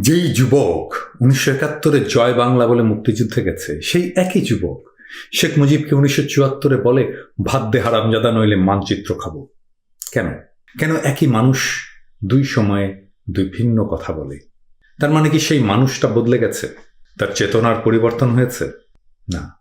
যেই যুবক উনিশশো একাত্তরে জয় বাংলা বলে মুক্তিযুদ্ধে গেছে, সেই একই যুবক শেখ মুজিবকে উনিশশো চুয়াত্তরে বলে ভাদ্যে হারামজাদা, নইলে মানচিত্র খাব। কেন? কেন একই মানুষ দুই সময়ে দুই ভিন্ন কথা বলে? তার মানে কি সেই মানুষটা বদলে গেছে? তার চেতনার পরিবর্তন হয়েছে? না,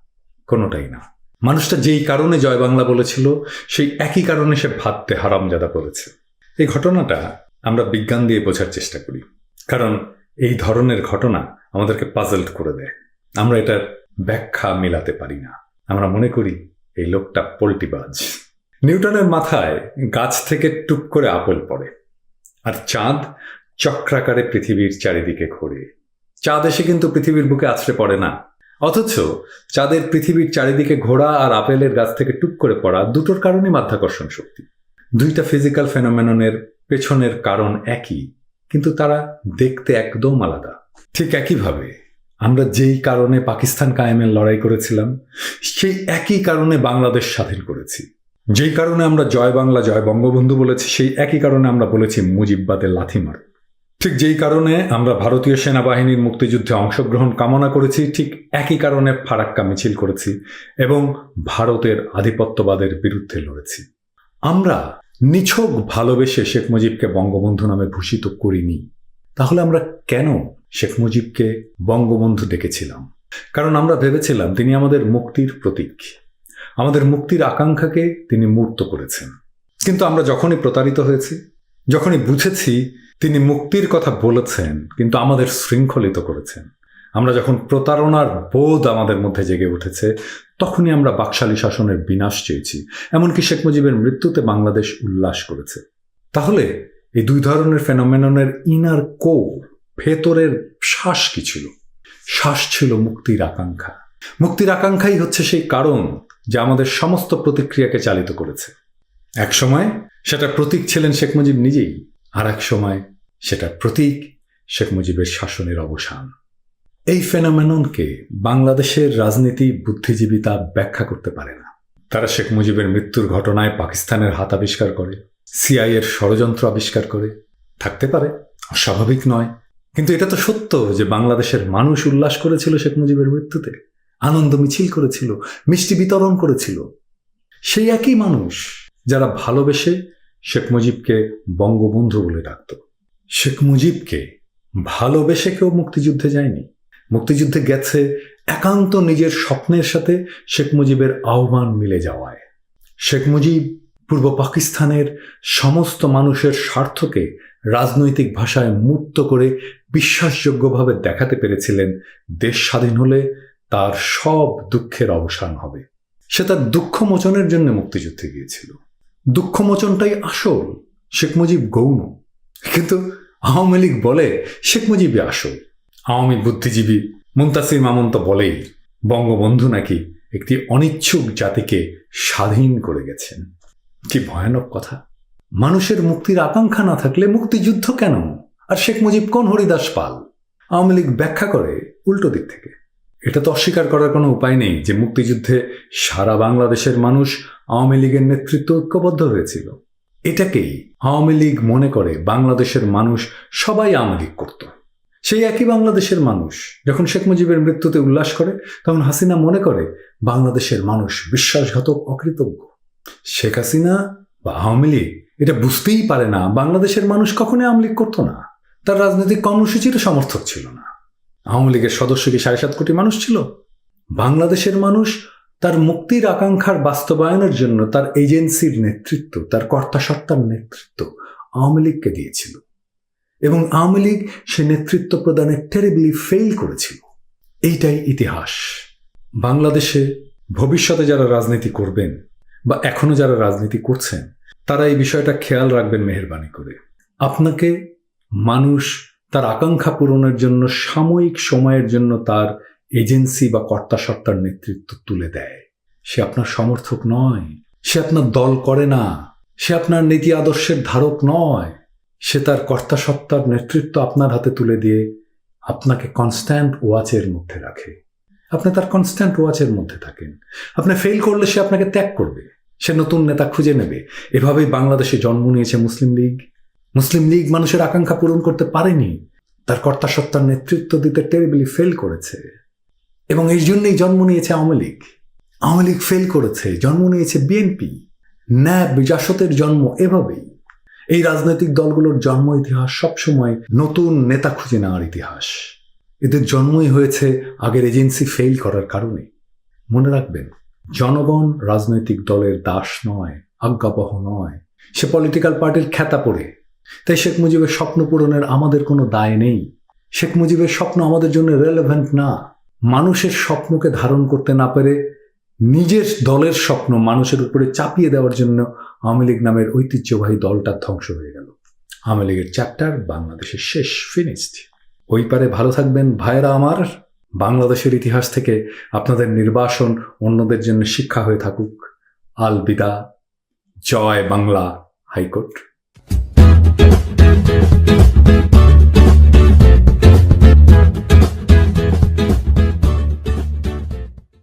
কোনোটাই না। মানুষটা যেই কারণে জয় বাংলা বলেছিল, সেই একই কারণে সে ভাবতে হারামজাদা বলেছে। এই ঘটনাটা আমরা বিজ্ঞান দিয়ে বোঝার চেষ্টা করি। কারণ এই ধরনের ঘটনা আমাদেরকে পাজল্ট করে দেয়। আমরা এটার ব্যাখ্যা মেলাতে পারি না। আমরা মনে করি এই লোকটা পোল্টিবাজ। নিউটনের মাথায় গাছ থেকে টুক করে আপেল পড়ে। আর চাঁদ চক্রাকারে পৃথিবীর চারিদিকে ঘোরে। চাঁদ এসে কিন্তু পৃথিবীর বুকে আছড়ে পড়ে না। অথচ চাঁদের পৃথিবীর চারিদিকে ঘোরা আর আপেলের গাছ থেকে টুক করে পড়া দুটোর কারণে মাধ্যাকর্ষণ শক্তি। দুইটা ফিজিক্যাল ফেনোমেননের পেছনের কারণ একই। কিন্তু তারা দেখতে একদম আলাদা। ঠিক একইভাবে আমরা যেই কারণে পাকিস্তান কায়েমের লড়াই করেছিলাম, সেই একই কারণে বাংলাদেশ স্বাধীন করেছি। যেই কারণে আমরা জয় বাংলা, জয় বঙ্গবন্ধু বলেছি, সেই একই কারণে আমরা বলেছি মুজিববাদে লাথি মার। ঠিক যেই কারণে আমরা ভারতীয় সেনাবাহিনীর মুক্তিযুদ্ধে অংশগ্রহণ কামনা করেছি, ঠিক একই কারণে ফারাক্কা মিছিল করেছি এবং ভারতের আধিপত্যবাদের বিরুদ্ধে লড়েছি। আমরা নিছক ভালোবেসে শেখ মুজিবকে বঙ্গবন্ধু নামে ভূষিত করিনি। তাহলে আমরা কেন শেখ মুজিবকে বঙ্গবন্ধু ডেকেছিলাম কারণ আমরা ভেবেছিলাম তিনি আমাদের মুক্তির প্রতীক। আমাদের মুক্তির আকাঙ্ক্ষাকে তিনি মূর্ত করেছেন। কিন্তু আমরা যখনই প্রতারিত হয়েছি, যখনই বুঝেছি তিনি মুক্তির কথা বলেছেন, কিন্তু আমাদের শৃঙ্খলিত করেছেন, আমরা যখন প্রতারণার বোধ আমাদের মধ্যে জেগে উঠেছে তখনই আমরা বাকশালী শাসনের বিনাশ চেয়েছি। এমনকি শেখ মুজিবের মৃত্যুতে বাংলাদেশ উল্লাস করেছে। তাহলে এই দুই ধরনের ফেনোমেননের ইনার কোর ভেতরের শ্বাস কি ছিল? শ্বাস ছিল মুক্তির আকাঙ্ক্ষা। মুক্তির আকাঙ্ক্ষাই হচ্ছে সেই কারণ যা আমাদের সমস্ত প্রতিক্রিয়াকে চালিত করেছে। এক সময় সেটা প্রতীক ছিলেন শেখ মুজিব নিজেই, আর এক সময় সেটা প্রতীক শেখ মুজিবের শাসনের অবসান। এই ফেনোমেননকে বাংলাদেশের রাজনীতি বুদ্ধিজীবী তা ব্যাখ্যা করতে পারে না। তারা শেখ মুজিবের মৃত্যুর ঘটনায় পাকিস্তানের হাত আবিষ্কার করে সিআই এর ষড়যন্ত্র আবিষ্কার করে। থাকতে পারে, অস্বাভাবিক নয়। কিন্তু এটা তো সত্য যে বাংলাদেশের মানুষ উল্লাস করেছিল শেখ মুজিবের মৃত্যুতে, আনন্দ মিছিল করেছিল, মিষ্টি বিতরণ করেছিল। সেই একই মানুষ যারা ভালোবেসে শেখ মুজিবকে বঙ্গবন্ধু বলে ডাকত। শেখ মুজিবকে ভালোবেসে কেউ মুক্তিযুদ্ধে যায়নি। মুক্তিযুদ্ধে গেছে একান্ত নিজের স্বপ্নের সাথে শেখ মুজিবের আহ্বান মিলে যাওয়ায়। শেখ মুজিব পূর্ব পাকিস্তানের সমস্ত মানুষের স্বার্থকে রাজনৈতিক ভাষায় মুক্ত করে বিশ্বাসযোগ্যভাবে দেখাতে পেরেছিলেন দেশ স্বাধীন হলে তার সব দুঃখের অবসান হবে। সে তার দুঃখ মোচনের জন্য মুক্তিযুদ্ধে গিয়েছিল। দুঃখ মোচনটাই আসল, শেখ মুজিব গৌণ। কিন্তু আওয়ামী লীগ বলে শেখ মুজিবই আসল। আওয়ামী বুদ্ধিজীবী মুন্তাসির মামুন তো বলেই, বঙ্গবন্ধু নাকি একটি অনিচ্ছুক জাতিকে স্বাধীন করে গেছেন। কি ভয়ানক কথা। মানুষের মুক্তির আকাঙ্ক্ষা না থাকলে মুক্তিযুদ্ধ কেন? আর শেখ মুজিব কোন হরিদাস পাল? আওয়ামী লীগ ব্যাখ্যা করে উল্টো দিক থেকে। এটা তো অস্বীকার করার কোনো উপায় নেই যে মুক্তিযুদ্ধে সারা বাংলাদেশের মানুষ আওয়ামী লীগের নেতৃত্ব ঐক্যবদ্ধ হয়েছিল। এটাকেই আওয়ামী লীগ মনে করে বাংলাদেশের মানুষ সবাই আওয়ামী লীগ করত। সেই একই বাংলাদেশের মানুষ। যখন শেখ মুজিবের মৃত্যুতে উল্লাস করে, তখন হাসিনা মনে করে, বাংলাদেশের মানুষ বিশ্বাসঘাতক অকৃতজ্ঞ। শেখ হাসিনা বা আওয়ামী লীগ, এটা বুঝতেই পারে না, বাংলাদেশের মানুষ কখনোই আওয়ামী লীগ করতো না। তার রাজনৈতিক কর্মসূচিরও সমর্থক ছিল না। আওয়ামী লীগের সদস্য কি সাড়ে সাত কোটি মানুষ ছিল? বাংলাদেশের মানুষ তার মুক্তির আকাঙ্ক্ষার বাস্তবায়নের জন্য তার এজেন্সির নেতৃত্ব, তার কর্তাসত্তার নেতৃত্ব আওয়ামী লীগকে দিয়েছিল। এবং আওয়ামী লীগ সে নেতৃত্ব প্রদানে টেরিবলি ফেল করেছিল। এইটাই ইতিহাস। বাংলাদেশে ভবিষ্যতে যারা রাজনীতি করবেন বা এখনও যারা রাজনীতি করছেন, তারা এই বিষয়টা খেয়াল রাখবেন মেহরবানি করে। আপনাকে মানুষ তার আকাঙ্ক্ষা পূরণের জন্য সাময়িক সময়ের জন্য তার এজেন্সি বা কর্তাসত্তার নেতৃত্ব তুলে দেয়। সে আপনার সমর্থক নয়, সে আপনার দল করে না, সে আপনার নীতি আদর্শের ধারক নয়। সে তার কর্তাসত্তার নেতৃত্ব আপনার হাতে তুলে দিয়ে আপনাকে কনস্ট্যান্ট ওয়াচের মধ্যে রাখে। আপনি তার কনস্ট্যান্ট ওয়াচের মধ্যে থাকেন। আপনি ফেল করলে সে আপনাকে ত্যাগ করবে। সে নতুন নেতা খুঁজে নেবে। এভাবেই বাংলাদেশে জন্ম নিয়েছে মুসলিম লীগ। মুসলিম লীগ মানুষের আকাঙ্ক্ষা পূরণ করতে পারেনি। তার কর্তাসত্তার নেতৃত্ব দিতে টেরিবলি ফেল করেছে। এবং এই জন্যই জন্ম নিয়েছে আওয়ামী লীগ। আওয়ামী লীগ ফেল করেছে। জন্ম নিয়েছে বিএনপি ন্যাব জাসতের জন্ম এভাবেই। এই রাজনৈতিক দলগুলোর জন্ম ইতিহাস সবসময় নতুন নেতা খুঁজে নেওয়ার ইতিহাস। এদের জন্মই হয়েছে আগের এজেন্সি ফেল করার কারণে। মনে রাখবেন, জনগণ রাজনৈতিক দলের দাস নয়, আজ্ঞাবহ নয়। সে পলিটিক্যাল পার্টির খ্যাতা পড়ে। তাই শেখ মুজিবের স্বপ্ন পূরণের আমাদের কোনো দায় নেই। শেখ মুজিবের স্বপ্ন আমাদের জন্য রেলেভেন্ট না। মানুষের স্বপ্নকে ধারণ করতে না পেরে নিজের দলের স্বপ্ন মানুষের উপরে চাপিয়ে দেওয়ার জন্য আওয়ামী লীগ নামের ঐতিহ্যবাহী দলটা ধ্বংস হয়ে গেল। আওয়ামী লীগের চ্যাপ্টার বাংলাদেশের শেষ ফিনিশড ওই পারে ভালো থাকবেন ভাইয়েরা আমার। বাংলাদেশের ইতিহাস থেকে আপনাদের নির্বাসন অন্যদের জন্য শিক্ষা হয়ে থাকুক। আল বিদা জয় বাংলা হাইকোর্ট।